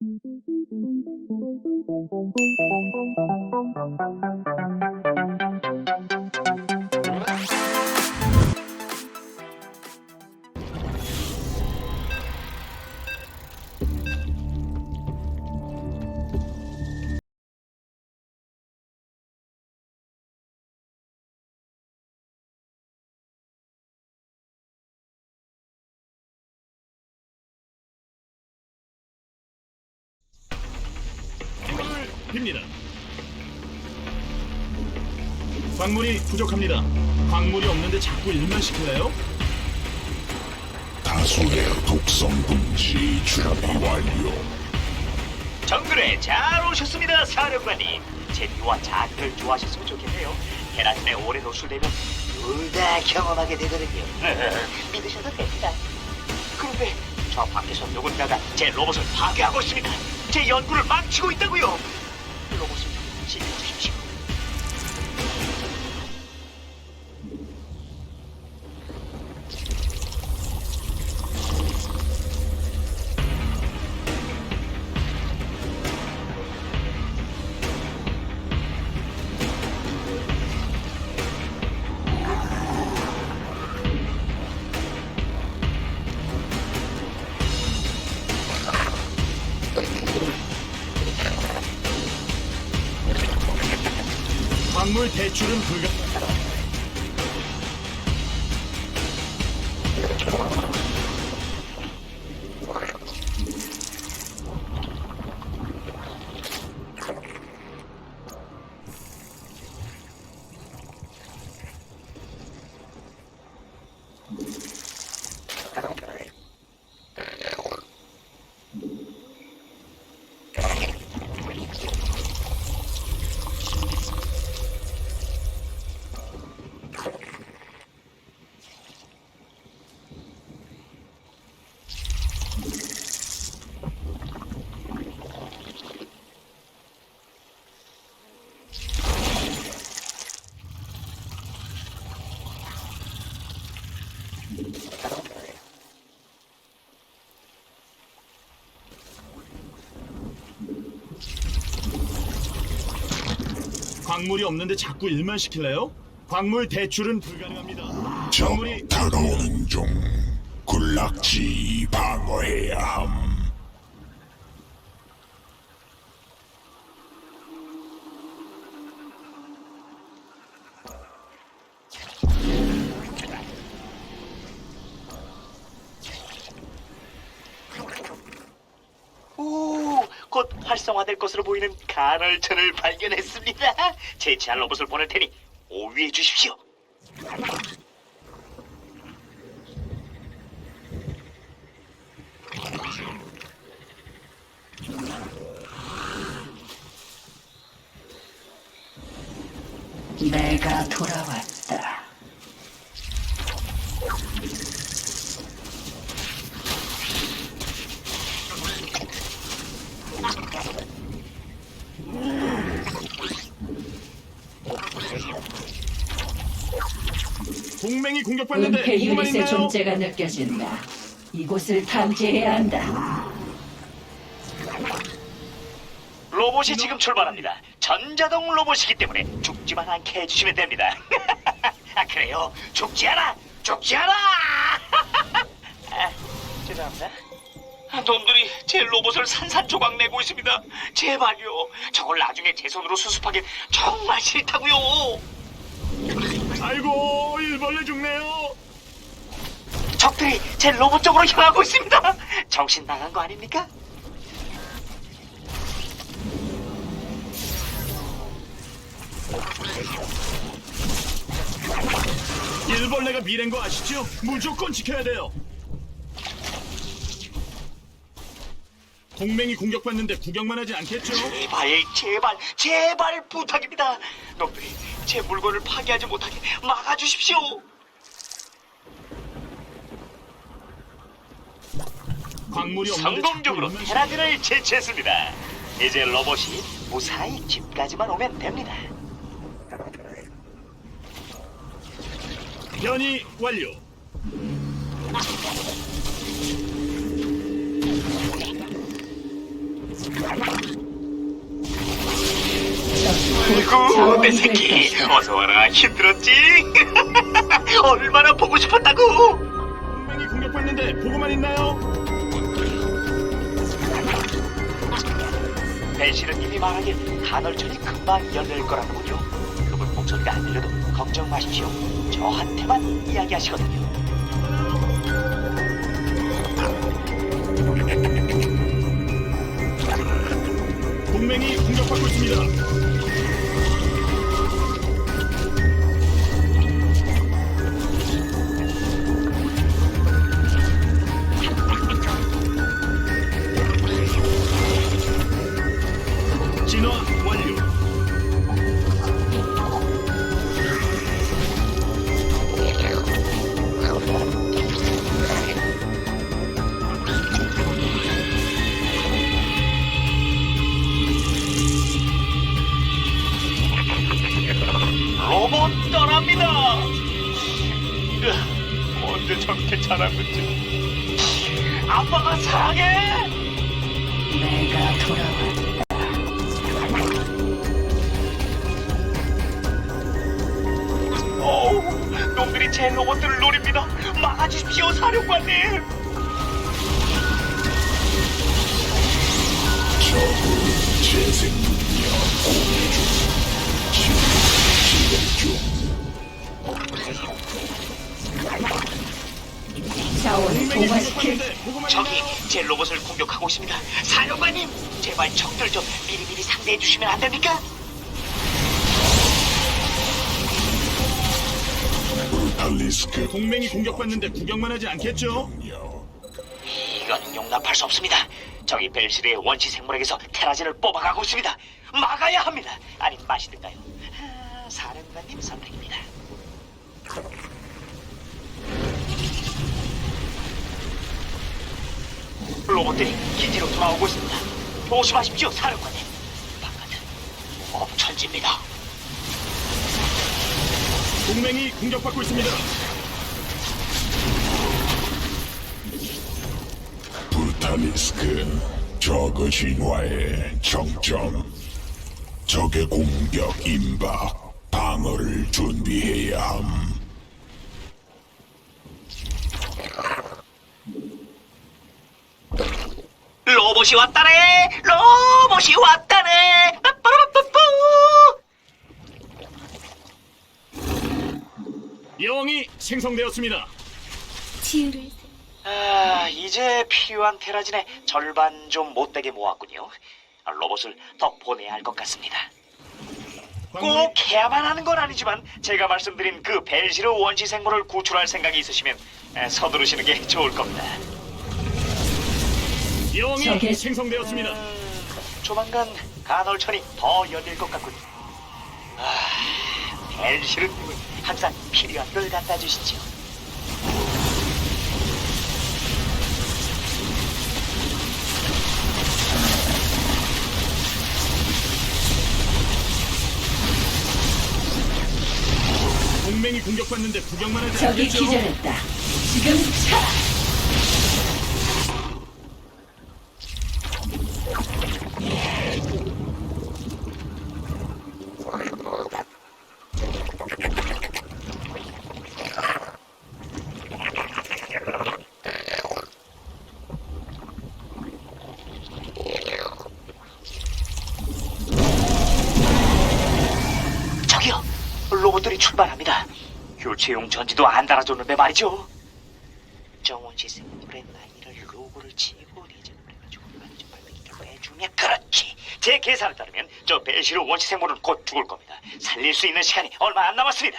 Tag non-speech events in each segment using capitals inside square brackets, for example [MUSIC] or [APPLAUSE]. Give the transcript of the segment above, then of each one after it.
힘을 광물이 부족합니다. 광물이 없는데 자꾸 일만 시킬래요? 다수의 독성 분지 준비 완료. 정글에 잘 오셨습니다, 사령관님. 재미와 자극을 좋아하셨으면 좋겠네요. 헤라진에 오래 노출되면 둘 다 경험하게 되거든요. [LAUGHS] 믿으셔도 됩니다. 그런데 저 밖에서 누군가가 제 로봇을 파괴하고 있습니다. 제 연구를 망치고 있다고요. 로봇을 지켜주십시 대출은 불가. 광물이 없는데 자꾸 일만 시킬래요? 광물 대출은 불가능합니다. 적 광물이 다가오는 중 군락지 방어해야 함. 오, 곧 활성화될 것으로 보이는 간헐천을 발견했습니다. 제치할 로봇을 보낼 테니 오위해 주십시오. 내가 돌아왔다. 동맹이 공격받는데 은폐 보고만 유닛의 있나요? 존재가 느껴진다. 이곳을 탐지해야 한다. 로봇이 지금 출발합니다. 전자동 로봇이기 때문에 죽지만 않게 해주시면 됩니다. [LAUGHS] 아 그래요? 죽지 않아! 죽지 않아! [LAUGHS] 아, 죄송합니다. 아, 놈들이 제 로봇을 산산조각 내고 있습니다. 제발요. 저걸 나중에 제 손으로 수습하긴 정말 싫다고요. 아이고 일벌레 죽네요. 적들이 제 로봇 쪽으로 향하고 있습니다. 정신 나간 거 아닙니까? 일벌레가 미래인 거 아시죠? 무조건 지켜야 돼요. 동맹이 공격받는데 구경만 하지 않겠죠? 제발, 제발, 제발 부탁입니다. 놈들이 제 물건을 파괴하지 못하게 막아주십시오. 광물이 없는데 성공적으로 자꾸 테라진을 제치했습니다. 이제 로봇이 무사히 집까지만 오면 됩니다. 변이 완료. 아이고 내 새끼? 어서 와라. 힘들었지? [LAUGHS] 얼마나 보고 싶었다고? 동맹이 공격받는데 보고만 있나요? 벨실은 이미 말하길 간헐천이 금방 열릴 거라는군요. 그분 목소리가 안 들려도 걱정 마십시오. 저한테만 이야기하시거든요 동맹이 공격받고 있습니다. 아빠가 사랑해 내가 돌아왔다. 어우, 놈들이 제 로봇들을 노립니다. 막아주십시오, 사령관님. 적을 재생 능력 공유 중 자원을 동화시킬 있나요? 제 로봇을 공격하고 있습니다. 사령관님, 제발 적들 좀 미리미리 상대해 주시면 안 됩니까? 동맹이 공격받는데 구경만 하지 않겠죠? 이건 용납할 수 없습니다. 저기 벨시르의 원시 생물에게서 테라진을 뽑아가고 있습니다. 막아야 합니다. 아니 마시든가요. 아, 사령관님 선택입니다. 로봇들이 기지로 돌아오고 있습니다. 조심하십시오, 사령관님. 바깥은 엄천지입니다. 동맹이 공격받고 있습니다. 브루탈리스크 저그 진화의 정점 적의 공격 임박 방어를 준비해야 함 로봇이 왔다네! 로봇이 왔다네! 빠빠라빠빠! 여왕이 생성되었습니다. 치유를 아, 이제 필요한 테라진의 절반 좀 못되게 모았군요. 아, 로봇을 더 보내야 할 것 같습니다. 꼭 해야만 하는 건 아니지만 제가 말씀드린 그 벨시르 원시 생물을 구출할 생각이 있으시면 에, 서두르시는 게 좋을 겁니다. 여왕이 저게- 생성되었습니다. 조만간 간헐천이 더 열릴 것 같군요. 아, 벨시르 님은 항상 필요한 걸 갖다 주시죠. 동맹이 공격받는데 구경만 하지 않겠죠? 기절했다. 지금 차! 저기요, 로봇들이 출발합니다. 교체용 전지도 안 달아줬는데 말이죠. 정원시 생물의 나이를 로고를 치고 리젠을 해가지고 만져발매기를 빼주면 그렇지. 제 계산에 따르면 저 벨시로 원시 생물은 곧 죽을 겁니다. 살릴 수 있는 시간이 얼마 안 남았습니다.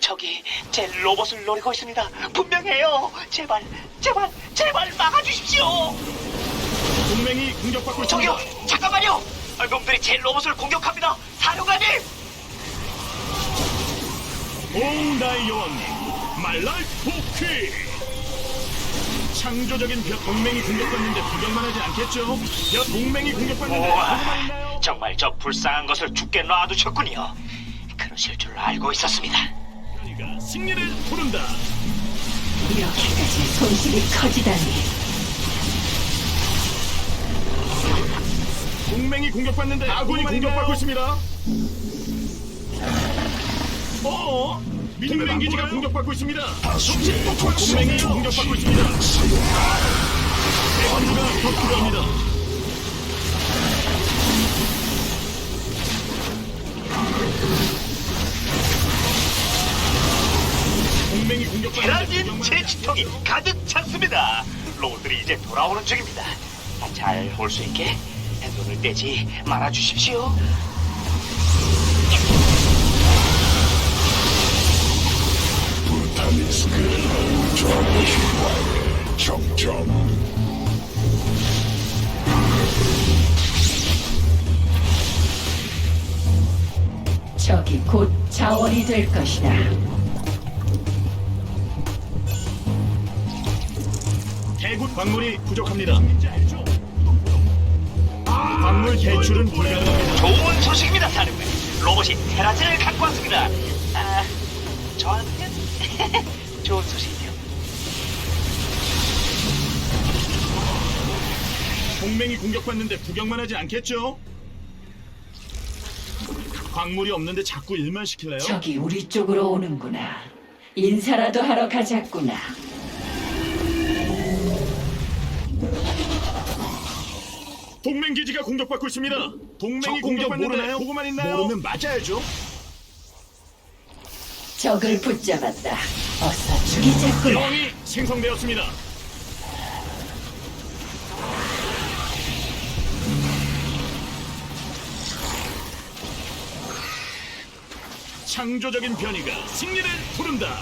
저기 제 로봇을 노리고 있습니다. 분명해요. 제발, 제발, 제발 막아주십시오. 동맹이 공격받고 있습니다. 저기요, 잠깐만요. 아, 놈들이 제 로봇을 공격합니다. 사령관님. 오 나의 여왕님 말랄 포키 창조적인 벽 동맹이 공격받는데 구경만 하지 않겠죠? 여 동맹이 공격받는데 보고만 우와, 있나요? 정말 저 불쌍한 것을 죽게 놔두셨군요. 그러실 줄 알고 있었습니다. 그러니까 승리를 부른다. 이렇게까지 손실이 커지다니. 동맹이 공격받는데 아군이 공격받고 있습니다. 어? 동맹 기지가 공격받고 있습니다. 동맹이 공격받고 있습니다. 대군주가 더 필요합니다. 동맹이 하지 제치통이 가득 찼습니다. 로봇들이 이제 돌아오는 중입니다. 잘 올 수 있게 눈을 떼지 말아 주십시오. 정신과의 정점 적이 곧 자원이 될 것이다. 대군 광물이 부족합니다. 광물 대출은 불가능합니다. 좋은 소식입니다, 사령관. 로봇이 테라진을 갖고 왔습니다. 아, 저한테는 [LAUGHS] 좋은 소식이요. 동맹이 공격받는데 구경만 하지 않겠죠? 광물이 없는데 자꾸 일만 시킬래요? 적이 우리 쪽으로 오는구나. 인사라도 하러 가자꾸나. 동맹 기지가 공격받고 있습니다. 동맹이 공격받는데 보고만 있나요? 모르면 맞아야죠. 적을 붙잡았다. 어서 죽이자꾸나. 영이 생성되었습니다. 창조적인 변이가 승리를 부른다.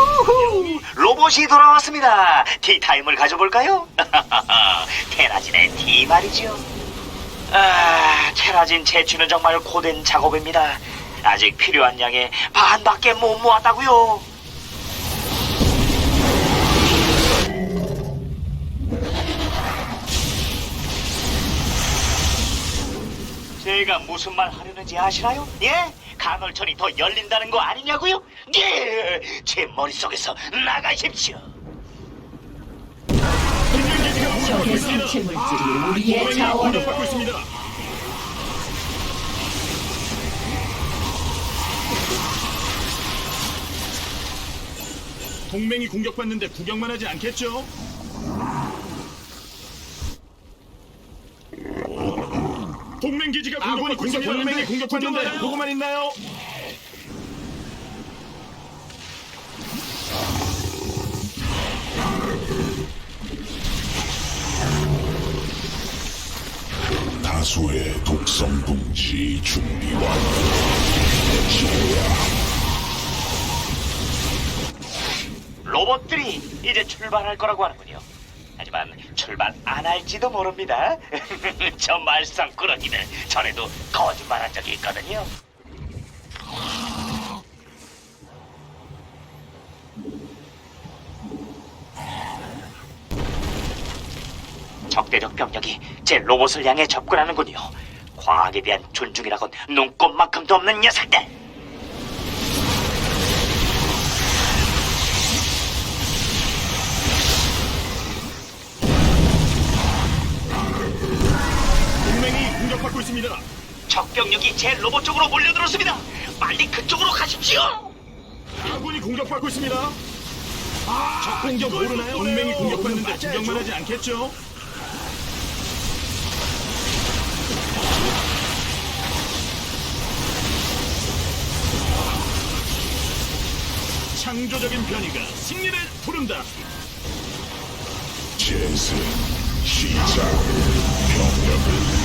우후! 로봇이 돌아왔습니다. 티타임을 가져볼까요? [LAUGHS] 테라진의 티 말이죠. 아, 테라진 채취는 정말 고된 작업입니다. 아직 필요한 양의 반밖에 못 모았다고요. 제가 무슨 말 하려는지 아시나요? 예? 간헐천이 더 열린다는 거 아니냐고요? 예! 제 머릿속에서 나가십시오. 적의. 생체 물질이 우리의 자원을 공격받고 있습니다. 동맹이 공격받는데 구경만 하지 않겠죠? 동맹 기지가 있습니다. 동맹이 공격받는데 보고만 있나요? 다수의 독성 둥지 준비 완료 로봇들이 이제 출발할 거라고 하는군요. 하지만 출발 안 할지도 모릅니다. [LAUGHS] 저 말썽꾸러기는 전에도 거짓말한 적이 있거든요. 적대적 병력이 제 로봇을 향해 접근하는군요. 과학에 대한 존중이라곤 눈꼽만큼도 없는 녀석들. 공격받고 있습니다. 적병력이 제 로봇 쪽으로 몰려들었습니다. 빨리 그쪽으로 가십시오. 아군이 공격받고 있습니다. 적 공격 모르나요? 동맹이 공격받는데 구경만 하지 않겠죠? 창조적인 변이가 승리를 부른다. 재생 시작 병력을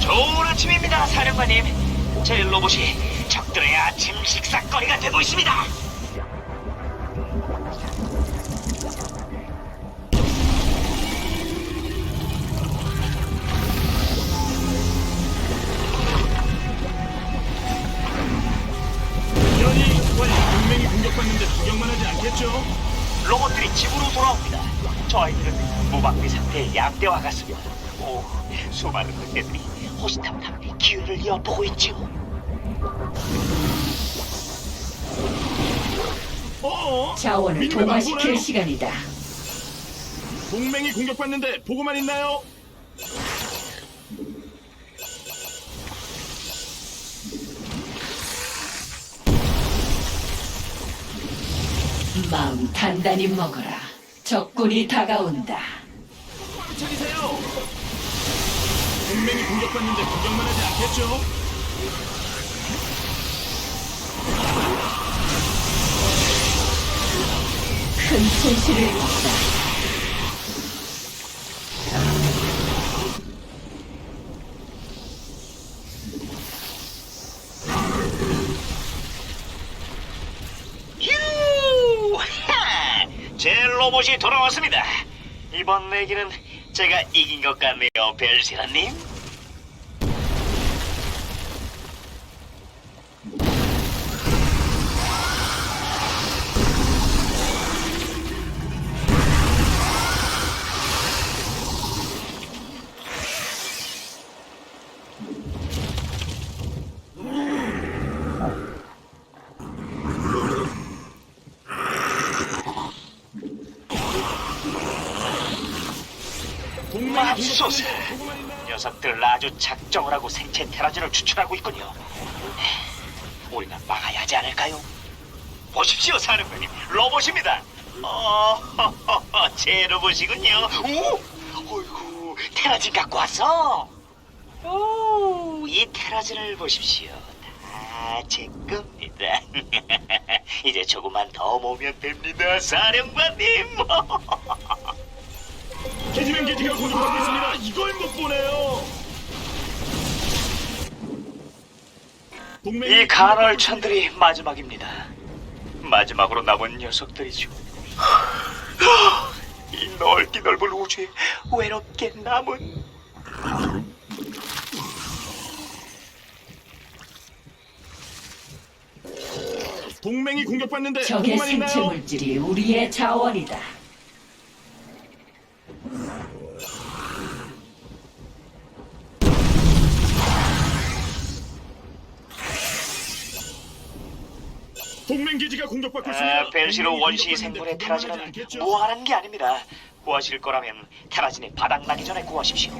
좋은 아침입니다, 사령관님. 제 로봇이 적들의 아침 식사거리가 되고 있습니다. 않겠죠? 로봇들이 집으로 돌아옵니다. 전쟁의 양대와 같습니다. 오, 수많은 늑대들이 호시탐탐 기회를 엿보고 있죠. 어? 자원을 동화시킬? 시간이다. 동맹이 공격받는데 보고만 있나요? 마음 단단히 먹어라. 적군이 다가온다. 차리세요. 동맹이 공격받는데 구경만 하지 않겠죠? 큰 손실을 입었다. 휴! 하! 제 로봇이 돌아왔습니다. 이번 내기는 제가 이긴 것 같네요, 벨시라님. 맙소사. 녀석들 아주 작정을 하고 생체 테라진을 추출하고 있군요. 우리가 막아야 하지 않을까요? 보십시오, 사령관님. 로봇입니다. 어, [LAUGHS] 제 로봇이군요. 오, 어이구, 테라진 갖고 왔어. 오, 이 테라진을 보십시오. 다제 겁니다. [LAUGHS] 이제 조금만 더 모으면 됩니다, 사령관님. [LAUGHS] 개지맨 개지가 공격받고 있습니다. 이걸 못 보네요. 이 간헐천들이 마지막입니다. 마지막으로 남은 녀석들이죠. [SIGHS] 이 넓기 넓은 우주에 외롭게 남은 동맹이 공격받는데 적의 보고만 생체 있나요? 물질이 우리의 자원이다. 공격받고 있습니다. 아, 벨시로 원시 생물의 테라진은? 무한한 게 아닙니다. 구하실 거라면 테라진이 바닥나기 전에 구하십시오.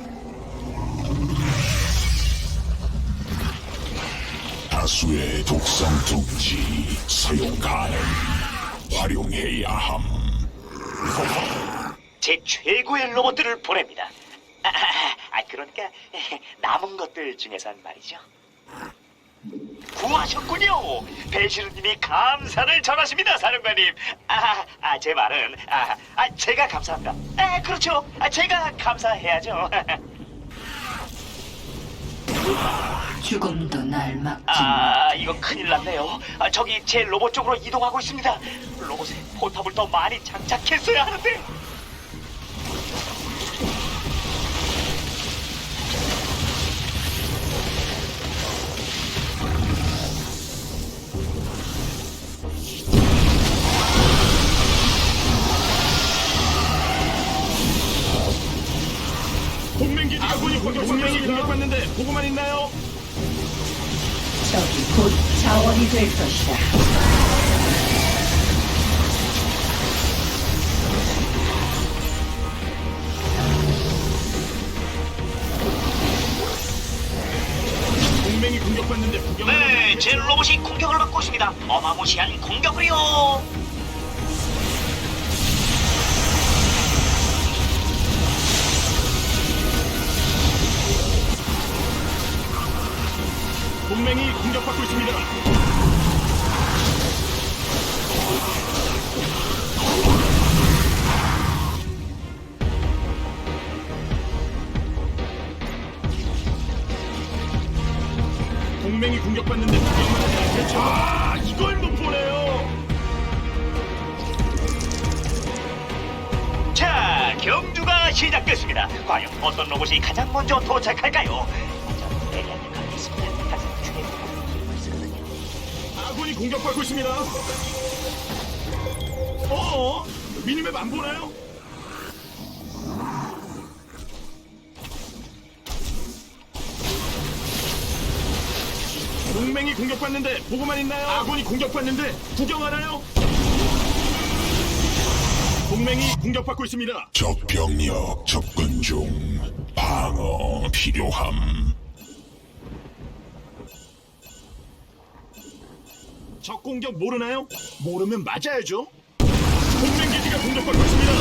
다수의 독성 둥지 사용 가능 활용해야 함 제 최고의 로봇들을 보냅니다. 아, 아, 그러니까 남은 것들 중에선 말이죠. 구하셨군요. 배시르님이 감사를 전하십니다, 사령관님. 아, 아, 제 말은 아, 아, 제가 감사합니다. 아, 그렇죠. 아, 제가 감사해야죠. [LAUGHS] 죽음도 날 막지. 아, 이거 큰일 났네요. 아, 저기 제 로봇 쪽으로 이동하고 있습니다. 로봇에 포탑을 더 많이 장착했어야 하는데. 동맹이 공격받는데 보고만 있나요? 적이 곧 자원이 될 것이다. 동맹이 공격받는데 네? 제 로봇이 공격을 받고 있습니다. 어마무시한 공격을요. 공격받고 있습니다. 동맹이 공격받는데 구경만 하지 않겠죠? 아, 이걸 못 보네요. 자, 경주가 시작됐습니다. 과연 어떤 로봇이 가장 먼저 도착할까요? 어, 어? 미니맵 안 보나요? 동맹이 공격받는데 보고만 있나요? 아군이 공격받는데 구경하나요? 동맹이 공격받고 있습니다. 적병력 접근 중 방어 필요함. 적 공격 모르나요? 모르면 맞아야죠. 동맹 기지가 공격받고 있습니다.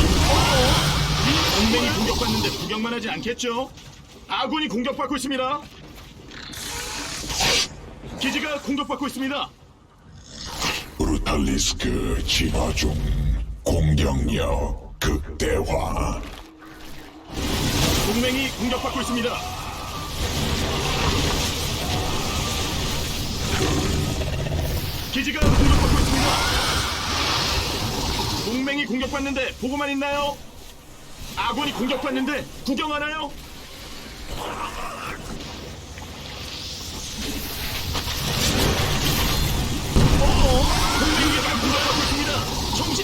이 동맹이 공격받는데 구경만 하지 않겠죠? 아군이 공격받고 있습니다. 기지가 공격받고 있습니다. 브루탈리스크 진화 중 공격력 극대화 동맹이 공격받고 있습니다. 기지가 공격받고 있습니다. 동맹이 공격받는데 보고만 있나요? 아군이 공격받는데 구경하나요?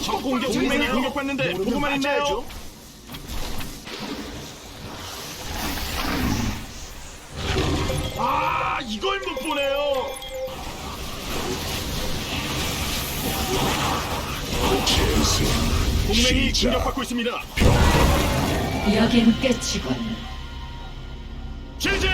적 공격 동맹이 공격받는데 보고만 있나요? 아 이걸 못 보네 동맹이 공격받고 있습니다. 여긴 끝이군. 제재